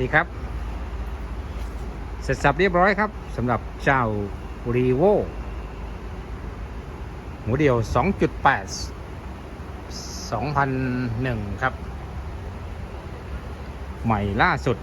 ดีครับ เสร็จสับเรียบร้อยครับสำหรับเจ้ารีโวหัวเดียว 2.8 2001 ครับ ใหม่ล่าสุด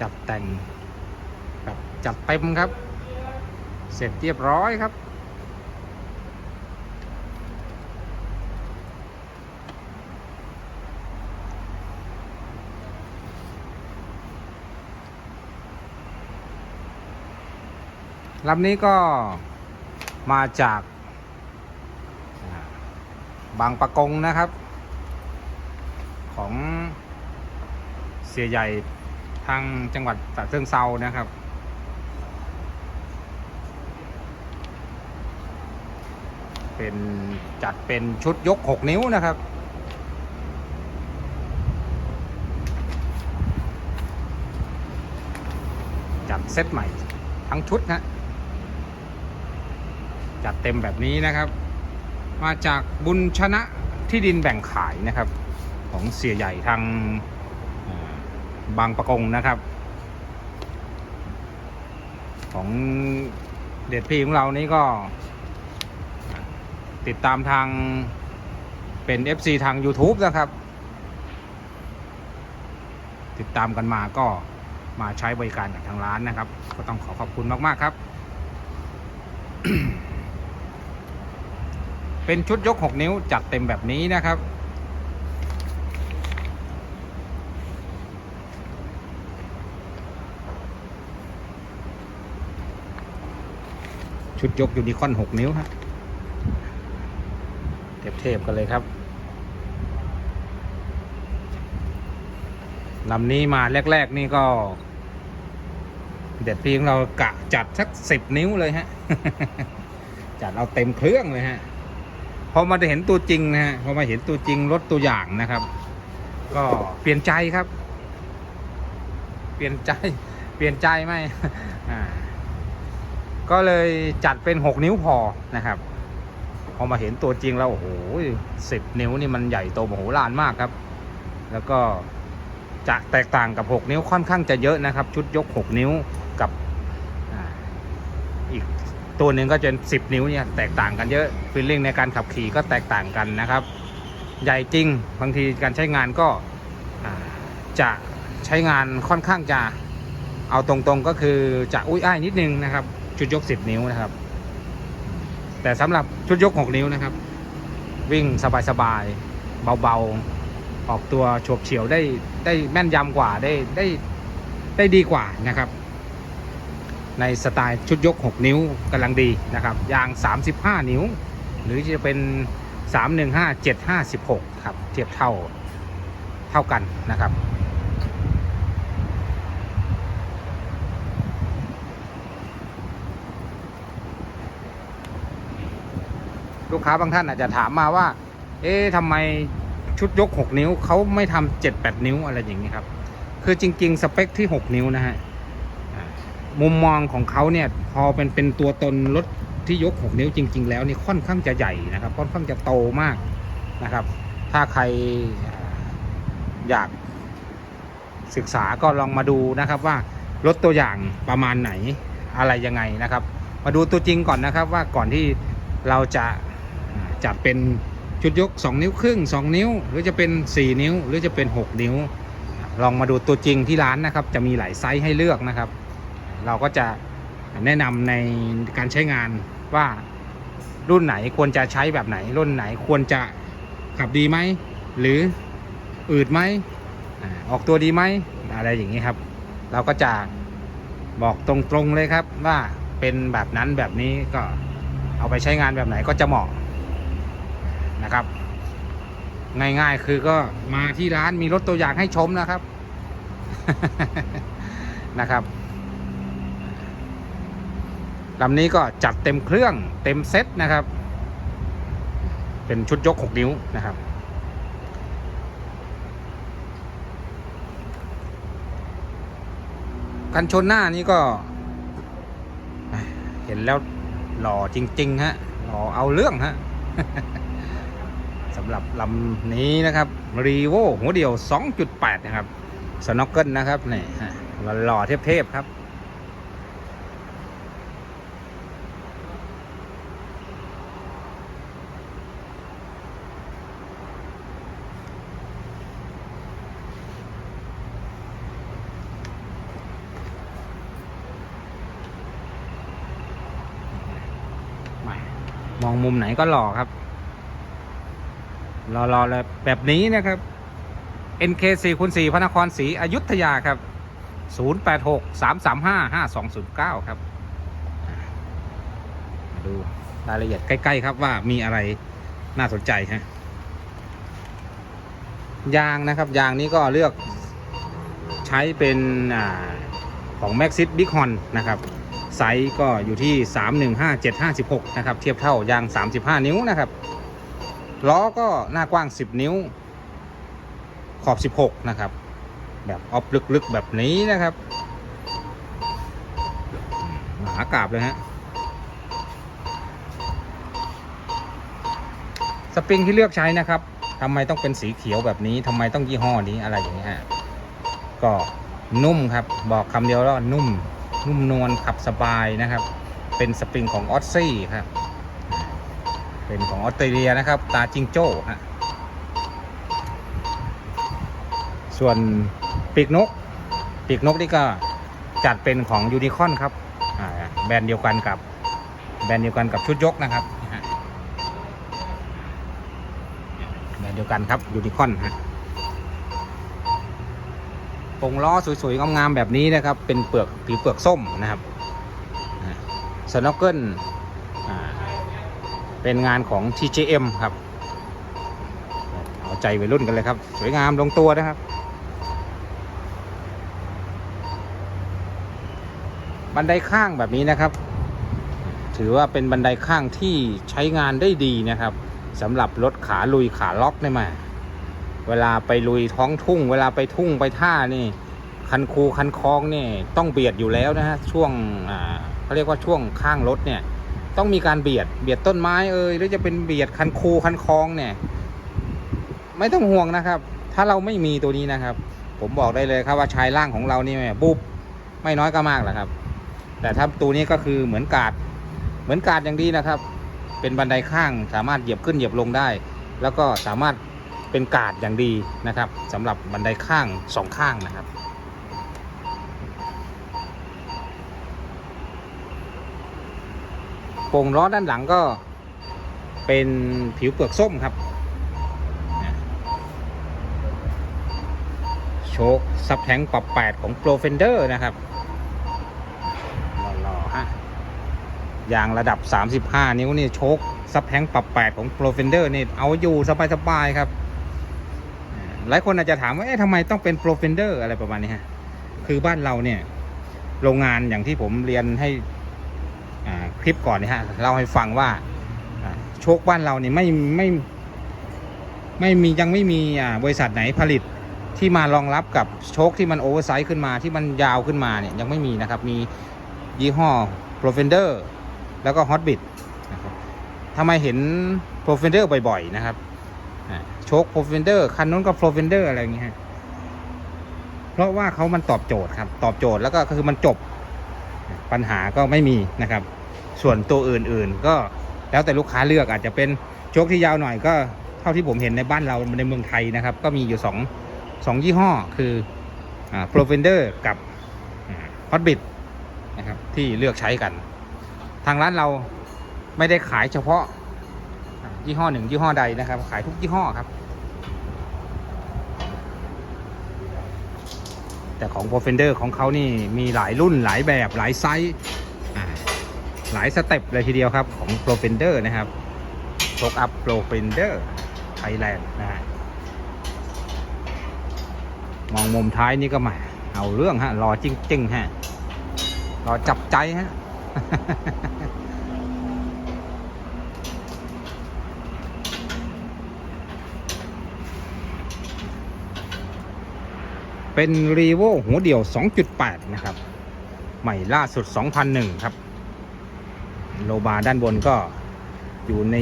จับแต่งครับจับเต็มครับ เสร็จเรียบร้อยครับ ลำนี้ก็มาจากบางปะกงนะครับ ของเสียใหญ่ทางจังหวัดตะเชิงเซานะครับ เป็นจัดเป็นชุดยก 6 นิ้วนะครับจัดเซตใหม่ทั้งชุดนะ จัดเต็มแบบนี้นะครับ มาจากบุญชนะที่ดินแบ่งขายนะครับ ของเสียใหญ่ทางบางประกงนะครับ ของเด็ดพี่ของเรานี่ก็ติดตามทางเป็น FC ทาง YouTube นะครับ ติดตามกันมาก็มาใช้บริการกับทางร้านนะครับ ก็ต้องขอขอบคุณมาก ๆ ครับ เป็นชุดยก 6 นิ้วจัดเต็มแบบนี้นะครับ ชุดยกยูนิคอน 6 นิ้วฮะเทพๆกันเลยครับลำนี้มาแรก ๆ นี่ก็ เด็ดพีของเรากะจัดสักสิบนิ้วเลยฮะ จัดเอาเต็มเครื่องเลยฮะ พอมาได้เห็นตัวจริงนะฮะพอมาเห็นตัวจริงรถตัวอย่างนะครับ ก็เปลี่ยนใจครับ เปลี่ยนใจ เปลี่ยนใจไหมอ่าก็เลยจัดเป็นหกนิ้วพอนะครับ พอมาเห็นตัวจริงแล้วโอ้โหสิบนิ้วนี่มันใหญ่โตมโหฬารมากครับ แล้วก็จะแตกต่างกับ 6 นิ้วค่อนข้างจะเยอะนะครับ ชุดยก 6 นิ้วกับออีก ตัวหนึ่งก็จะ10 นิ้วเนี่ยแตกต่างกันเยอะฟีลลิ่งในการขับขี่ก็แตกต่างกันนะครับ ใหญ่จริงบางทีการใช้งานก็จะใช้งานค่อนข้างจะเอาตรงๆก็คือจะอุ้ยอ้ายนิดนึงนะครับ ชุดยก 10 นิ้วนะครับ แต่สำหรับชุดยก 6 นิ้วนะครับ วิ่งสบายๆเบาๆ ออกตัวฉบเฉียวได้ได้แม่นยำกว่าได้ได้ได้ดีกว่านะครับ ในสไตล์ชุดยก 6 นิ้วกำลังดีนะครับ ยาง 35 นิ้ว หรือจะเป็น 315 756 ครับ เทียบเท่าเท่ากันนะครับ ลูกค้าบางท่านอาจจะถามมาว่า เอ๊ะทำไมชุดยก 6 นิ้วเขาไม่ทำ7 8 นิ้วอะไรอย่างนี้ครับ คือจริง ๆ สเปคที่ 6 นิ้วนะฮะ มุมมองของเขาเนี่ยพอเป็นเป็นตัวตนรถที่ยก 6 นิ้วจริง ๆ แล้วนี่ค่อนข้างจะใหญ่นะครับ ค่อนข้างจะโตมากนะครับ ถ้าใครอยากศึกษาก็ลองมาดูนะครับว่ารถตัวอย่างประมาณไหนอะไรยังไงนะครับ มาดูตัวจริงก่อนนะครับว่าก่อนที่เราจะจัดเป็นชุดยก 2 นิ้วครึ่ง 2 นิ้ว หรือจะเป็น 4 นิ้ว หรือจะเป็น 6 นิ้ว ลองมาดูตัวจริงที่ร้านนะครับ จะมีหลายไซส์ให้เลือกนะครับ เราก็จะแนะนำในการใช้งานว่ารุ่นไหนควรจะใช้แบบไหน รุ่นไหนควรจะขับดีไหม หรืออืดไหมอ่าออกตัวดีไหมอะไรอย่างนี้ครับ เราก็จะบอกตรงๆเลยครับว่าเป็นแบบนั้นแบบนี้ก็เอาไปใช้งานแบบไหนก็จะเหมาะนะครับ ง่ายๆคือก็มาที่ร้านมีรถตัวอย่างให้ชมนะครับนะครับ ลำนี้ก็จัดเต็มเครื่องเต็มเซ็ตนะครับ เป็นชุดยก 6 นิ้วนะครับ กันชนหน้านี้ก็ เห็นแล้วหล่อจริง ๆ ฮะ หล่อเอาเรื่องฮะสำหรับลำนี้นะครับรีโวหัวเดียว 2.8 นะครับ สโนกเกิลนะครับนี่หล่อเทพๆครับ องมุมไหนก็หล่อครับหล่อๆแบบนี้นะครับ NK4 คูณ4พระนครศรีอยุธยาครับ 086 335 5209 ครับมาดูรายละเอียดใกล้ ๆ ครับว่ามีอะไรน่าสนใจฮะยางนะครับยางนี้ก็เลือกใช้เป็นอของ Maxis Big Horn นะครับ ไซส์ก็อยู่ที่ 315756 นะครับ เทียบเท่ายาง 35 นิ้วนะครับ ล้อก็หน้ากว้าง 10 นิ้ว ขอบ 16 นะครับ แบบออฟลึกๆ แบบนี้นะครับมหากราบเลยฮะสปริงที่เลือกใช้นะครับทำไมต้องเป็นสีเขียวแบบนี้ทำไมต้องยี่ห้อนี้อะไรอย่างนี้ฮะก็นุ่มครับ บอกคำเดียวแล้วนุ่ม นุ่มนวลขับสบายนะครับ เป็นสปริงของออสซี่ครับ เป็นของออสเตรเลียนะครับ ตาจิงโจ้ฮะส่วนปีกนกปีกนกนี่ก็จัดเป็นของยูนิคอนครับแบรนด์เดียวกันกับแบรนด์เดียวกันกับชุดยกนะครับแบรนด์เดียวกันครับยูนิคอนฮะ ปงล้อสวยๆงามๆแบบนี้นะครับ เป็นเปลือกผิวเปลือกส้มนะครับสโนเกิลเป็นงานของ TJM ครับ เอาใจวัยรุ่นกันเลยครับ สวยงามลงตัวนะครับ บันไดข้างแบบนี้นะครับ ถือว่าเป็นบันไดข้างที่ใช้งานได้ดีนะครับสำหรับรถขาลุยขาล็อกได้มา เวลาไปลุยท้องทุ่ง เวลาไปทุ่งไปท่านี่ คันคูคันคลองนี่ต้องเบียดอยู่แล้วนะฮะช่วงเขาเรียกว่าช่วงข้างรถเนี่ยต้องมีการเบียดเบียดต้นไม้เอ่ยหรือจะเป็นเบียดคันคูคันคลองเนี่ย ไม่ต้องห่วงนะครับ ถ้าเราไม่มีตัวนี้นะครับ ผมบอกได้เลยครับว่าชายล่างของเรานี่บุบไม่น้อยก็มากแหละครับ แต่ถ้าตัวนี้ก็คือเหมือนกาดเหมือนกาดอย่างดีนะครับ เป็นบันไดข้างสามารถเหยียบขึ้นเหยียบลงได้ แล้วก็สามารถ เป็นกาดอย่างดีนะครับสำหรับบันไดข้างสองข้างนะครับ โป่งล้อด้านหลังก็เป็นผิวเปลือกส้มครับ โชคซับแทงปรับ8ของ Pro Fender นะครับหล่อๆฮะยางระดับ 35 นิ้วนี่โชคซับแทงปรับ 8 ของ Pro Fender นี่เอาอยู่สบายๆครับ หลายคนอาจจะถามว่าเอ๊ะทำไมต้องเป็น Pro Fender อะไรประมาณนี้ฮะคือบ้านเราเนี่ย โรงงานอย่างที่ผมเรียนให้คลิปก่อนนี่ฮะเล่าให้ฟังว่าโชคบ้านเราเนี่ยไม่ไม่ไม่มียังไม่มีบริษัทไหนผลิตที่มารองรับกับโชคที่มันโอเวอร์ไซส์ขึ้นมาที่มันยาวขึ้นมาเนี่ยยังไม่มีนะครับ มียี่ห้อ Pro Fender แล้วก็ Hotbit นะครับทำไมเห็น Pro Fender บ่อย ๆ นะครับ อ่าโชค Pro Fender คันนู้นก็ Pro Fender อะไรอย่างเงี้ยฮะเพราะว่าเขามันตอบโจทย์ครับ ตอบโจทย์แล้วก็คือมันจบปัญหาก็ไม่มีนะครับ ส่วนตัวอื่นๆ ก็แล้วแต่ลูกค้าเลือกอาจจะเป็นโชคที่ยาวหน่อยก็เท่าที่ผมเห็นในบ้านเราในเมืองไทยนะครับ ก็มีอยู่สองสองยี่ห้อคืออ่า Pro Fender กับอ่า Hotbit นะครับที่เลือกใช้กัน ทางร้านเราไม่ได้ขายเฉพาะ ยี่ห้อหนึ่งยี่ห้อใดนะครับ ขายทุกยี่ห้อครับ แต่ของ p r o f e n d e r ของเขานี่มีหลายรุ่นหลายแบบหลายไซส์หลายสเต็ปเลยทีเดียวครับของ p r o f e n d e r นะครับโชกอัพ p r o f e n d e r Thailand นะฮะมองมุมท้ายนี่ก็มาเอาเรื่องฮะรอจริงๆฮะรอจับใจฮะ เป็นรีโวหัวเดี่ยว 2.8 นะครับ ใหม่ล่าสุด 2001 ครับ โลบาร์ด้านบนก็อยู่ใน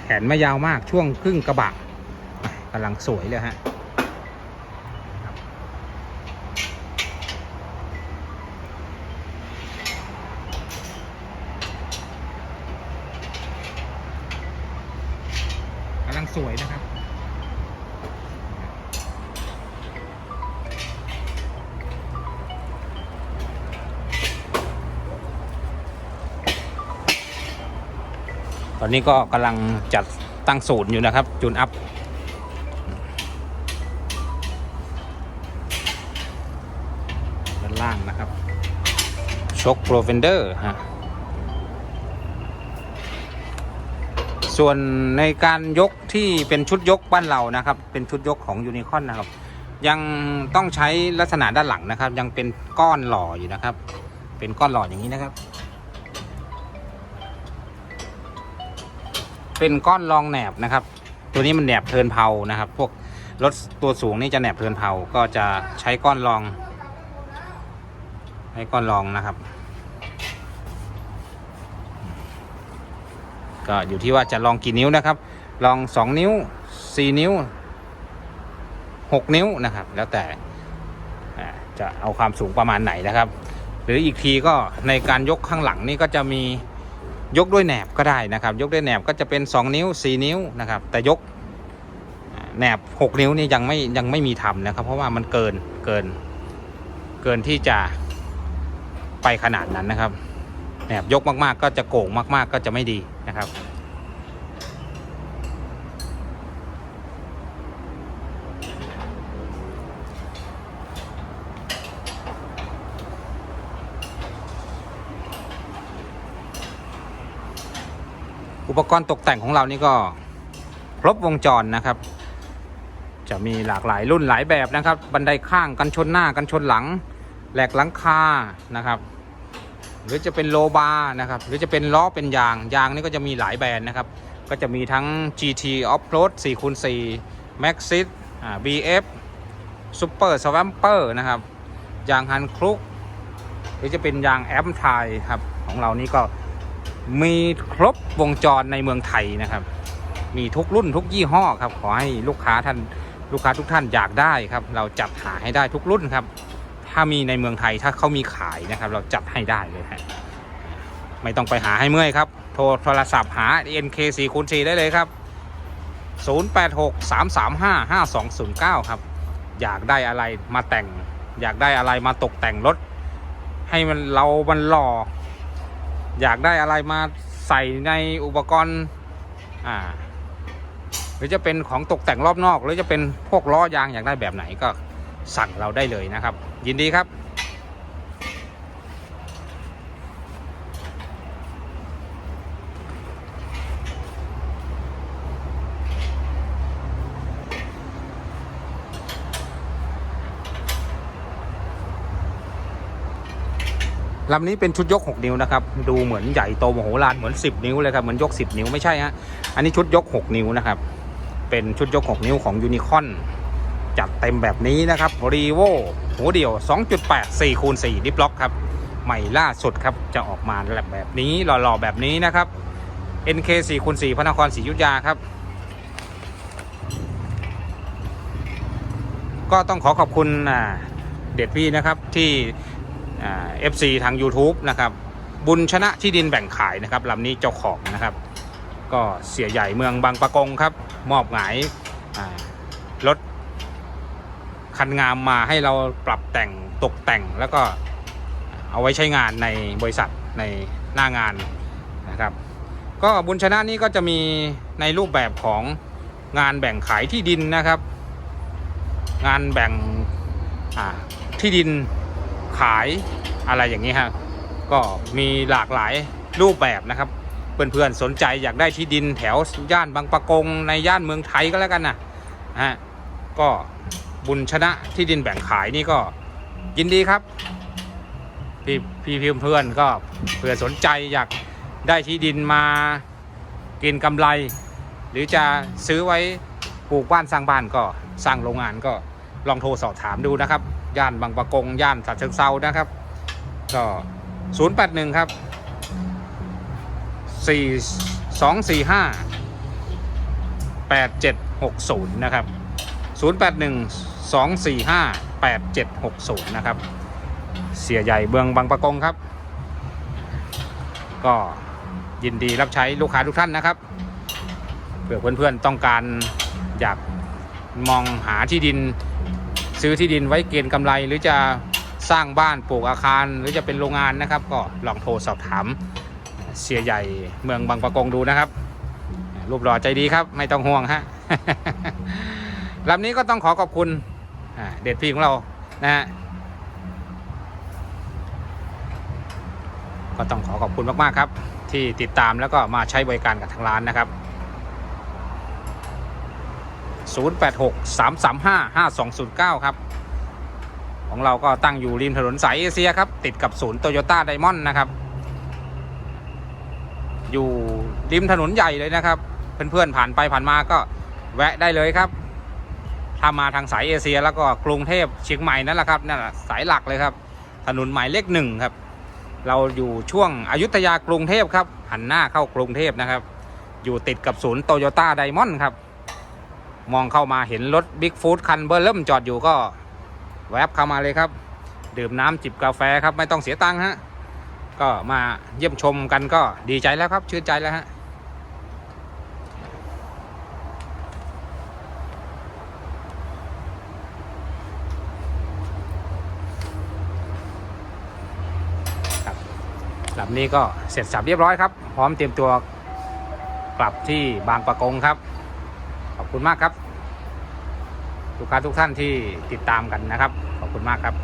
แขนไม่ยาวมากช่วงครึ่งกระบะกำลังสวยเลยฮะ กำลังสวยนะครับ ต อนนี้ก็กำลังจัดตั้งศูนย์อยู่นะครับ จูนอัพ ด้านล่างนะครับชกโปรเฟนเดอร์ฮะส่วนในการยกที่เป็นชุดยกบ้านเรานะครับ เป็นชุดยกของยูนิคอนนะครับ ยังต้องใช้ลักษณะด้านหลังนะครับ ยังเป็นก้อนหล่ออยู่นะครับ เป็นก้อนหล่ออย่างนี้นะครับ เป็นก้อนรองแหนบนะครับ ตัวนี้มันแหนบเทินเผานะครับ พวกรถตัวสูงนี่จะแหนบเทินเผาก็จะใช้ก้อนรองใช้ก้อนรองนะครับ ก็อยู่ที่ว่าจะลองกี่นิ้วนะครับ ลอง2นิ้ว4นิ้ว6นิ้วนะครับ แล้วแต่จะเอาความสูงประมาณไหนนะครับ หรืออีกทีก็ในการยกข้างหลังนี่ก็จะมี ยกด้วยแหนบก็ได้นะครับ ยกด้วยแหนบก็จะเป็น 2 นิ้ว 4 นิ้วนะครับ แต่ยกแหนบ 6 นิ้วนี่ยังไม่ยังไม่มีทำนะครับ เพราะว่ามันเกินเกินเกินที่จะไปขนาดนั้นนะครับแหนบยกมากๆ ก็จะโก่งมาก ๆ ก็จะไม่ดีนะครับ ปกรณ์ตกแต่งของเรานี่ก็ครบวงจรนะครับ จะมีหลากหลายรุ่นหลายแบบนะครับ บันไดข้างกันชนหน้ากันชนหลัง แหลกหลังคานะครับ หรือจะเป็นโลบาร์นะครับ หรือจะเป็นล้อเป็นยาง ยางนี่ก็จะมีหลายแบรนด์นะครับ ก็จะมีทั้ง GT Off-road 4x4 Maxxis BF Super Swamper นะครับยางฮันคลุก หรือจะเป็นยางแอมไทยครับของเรานี่ก็ มีครบวงจรในเมืองไทยนะครับ มีทุกรุ่นทุกยี่ห้อครับ ขอให้ลูกค้าท่านลูกค้าทุกท่านอยากได้ครับ เราจัดหาให้ได้ทุกรุ่นครับ ถ้ามีในเมืองไทยถ้าเขามีขายนะครับ เราจัดให้ได้เลยฮะไม่ต้องไปหาให้เมื่อยครับ โทรโทรศัพท์หา NK 4 คูณ4ได้เลยครับ 086 335 5209 ครับ อยากได้อะไรมาแต่ง อยากได้อะไรมาตกแต่งรถ ให้มันเรามันหล่อ อยากได้อะไรมาใส่ในอุปกรณ์อ่าหรือจะเป็นของตกแต่งรอบนอก หรือจะเป็นพวกล้อยางอยากได้แบบไหนก็สั่งเราได้เลยนะครับ ยินดีครับ ลำนี้เป็นชุดยก 6 นิ้วนะครับ ดูเหมือนใหญ่โตมโหฬารเหมือน 10 นิ้วเลยครับ เหมือนยก 10 นิ้วไม่ใช่ฮะ อันนี้ชุดยก 6 นิ้วนะครับ เป็นชุดยก 6 นิ้วของยูนิคอนจัดเต็มแบบนี้นะครับรีโวหัวเดี่ยว 2.8 4คูณ4ดิฟล็อกครับ ใหม่ล่าสุดครับ จะออกมาแบบนี้หล่อๆแบบนี้นะครับ NK 4คูณ4พระนครศรีอยุธยาครับ ก็ต้องขอขอบคุณอ่าเด็ดพี่นะครับที่ เอฟซีทาง YouTube นะครับ บุญชนะที่ดินแบ่งขายนะครับลำนี้เจ้าของนะครับ ก็เสียใหญ่เมืองบางปะกงครับ มอบหมายรถคันงามมาให้เราปรับแต่งตกแต่งแล้วก็เอาไว้ใช้งานในบริษัทในหน้างานนะครับ ก็บุญชนะนี้ก็จะมีในรูปแบบของงานแบ่งขายที่ดินนะครับ งานแบ่งที่ดิน ขายอะไรอย่างนี้ฮะก็มีหลากหลายรูปแบบนะครับ เพื่อนๆสนใจอยากได้ที่ดินแถวย่านบางปะกงในย่านเมืองไทยก็แล้วกันนะฮะก็บุญชนะที่ดินแบ่งขายนี่ก็ยินดีครับ พี่พี่พี่เพื่อนๆก็เผื่อสนใจอยากได้ที่ดินมากินกำไร หรือจะซื้อไว้ปลูกบ้านสร้างบ้านก็สร้างโรงงานก็ลองโทรสอบถามดูนะครับ ย่านบางปะกง ย่านฉะเชิงเซานะครับ ก็ 081 ครับ 4 2 4 5 8760 นะครับ 081 245 8760 นะครับ เสียใหญ่เบืองบางประกงครับ ก็ยินดีรับใช้ลูกค้าทุกท่านนะครับเผื่อเพื่อนๆต้องการอยากมองหาที่ดิน ซื้อที่ดินไว้เกณฑ์กำไร หรือจะสร้างบ้านปลูกอาคาร หรือจะเป็นโรงงานนะครับ ก็ลองโทรสอบถามเสียใหญ่เมืองบางประกงดูนะครับ รูปหล่อใจดีครับ ไม่ต้องห่วงฮะลำนี้ก็ต้องขอขอบคุณเด็ดพี่ของเรานะฮะก็ต้องขอขอบคุณมาก ๆ ครับ ที่ติดตามแล้วก็มาใช้บริการกับทางร้านนะครับ 0863355209 ครับ ของเราก็ตั้งอยู่ริมถนนสายเอเชียครับ ติดกับศูนย์โตโยต้าไดมอนด์นะครับ อยู่ริมถนนใหญ่เลยนะครับ เพื่อนๆผ่านไปผ่านมาก็แวะได้เลยครับ ถ้ามาทางสายเอเชียแล้วก็กรุงเทพเชียงใหม่นั่นแหละครับนั่นแหละสายหลักเลยครับ ถนนหมายเลขหนึ่งครับ เราอยู่ช่วงอายุทยากรุงเทพครับ หันหน้าเข้ากรุงเทพนะครับ อยู่ติดกับศูนย์โตโยต้าไดมอนด์ครับ มองเข้ามาเห็นรถบิ๊กฟูดคันเบอร์เริ่มจอดอยู่ก็ แวบเข้ามาเลยครับ ดื่มน้ำจิบกาแฟครับไม่ต้องเสียตังค์ฮะก็มาเยี่ยมชมกันก็ดีใจแล้วครับ ชื่นใจแล้วฮะครับนี้ก็เสร็จสับเรียบร้อยครับ พร้อมเตรียมตัวกลับที่บางประกงครับ คุณมากครับ ลูกค้าทุกท่านที่ติดตามกันนะครับ ขอบคุณมากครับ